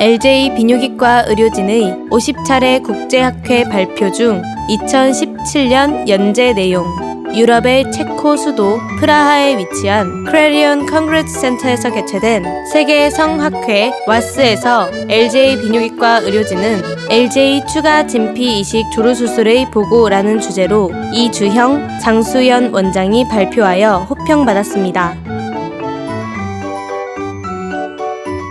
LJ 비뇨기과 의료진의 50차례 국제학회 발표 중 2017년 연재 내용 유럽의 체코 수도 프라하에 위치한 크레리온 컨그레스 센터에서 개최된 세계 성학회 와스에서 LJ 비뇨기과 의료진은 LJ 추가 진피 이식 조루 수술의 보고라는 주제로 이주형 장수연 원장이 발표하여 호평받았습니다.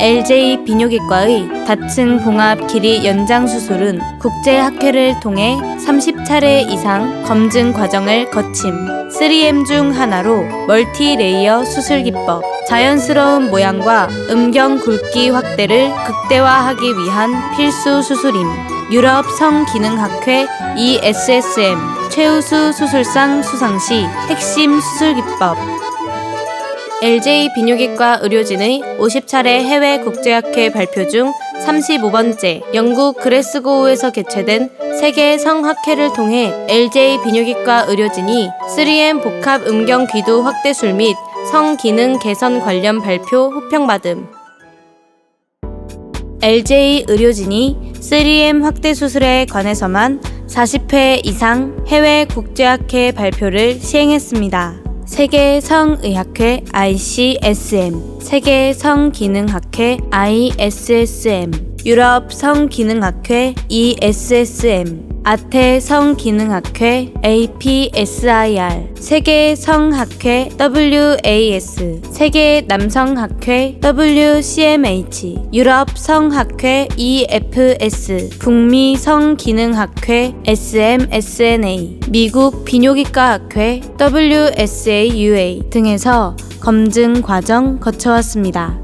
LJ 비뇨기과의 다층 봉합 길이 연장 수술은 국제 학회를 통해 30차례 이상 검증 과정을 거침. 3M 중 하나로 멀티 레이어 수술 기법 자연스러운 모양과 음경 굵기 확대를 극대화하기 위한 필수 수술임. 유럽 성기능학회 ESSM 최우수 수술상 수상 시 핵심 수술 기법 LJ 비뇨기과 의료진의 50차례 해외 국제학회 발표 중 35번째 영국 그레스고우에서 개최된 세계 성학회를 통해 LJ 비뇨기과 의료진이 3M 복합 음경 귀두 확대술 및 성기능 개선 관련 발표 호평받음. LJ 의료진이 3M 확대 수술에 관해서만 40회 이상 해외 국제학회 발표를 시행했습니다. 세계 성의학회 ICSM, 세계 성기능학회 ISSM, 유럽 성기능학회 ESSM, 아태 성기능학회 APSIR, 세계 성학회 WAS, 세계 남성학회 WCMH, 유럽 성학회 EFS, 북미 성기능학회 SMSNA, 미국 비뇨기과학회 WSAUA 등에서 검증 과정 거쳐왔습니다.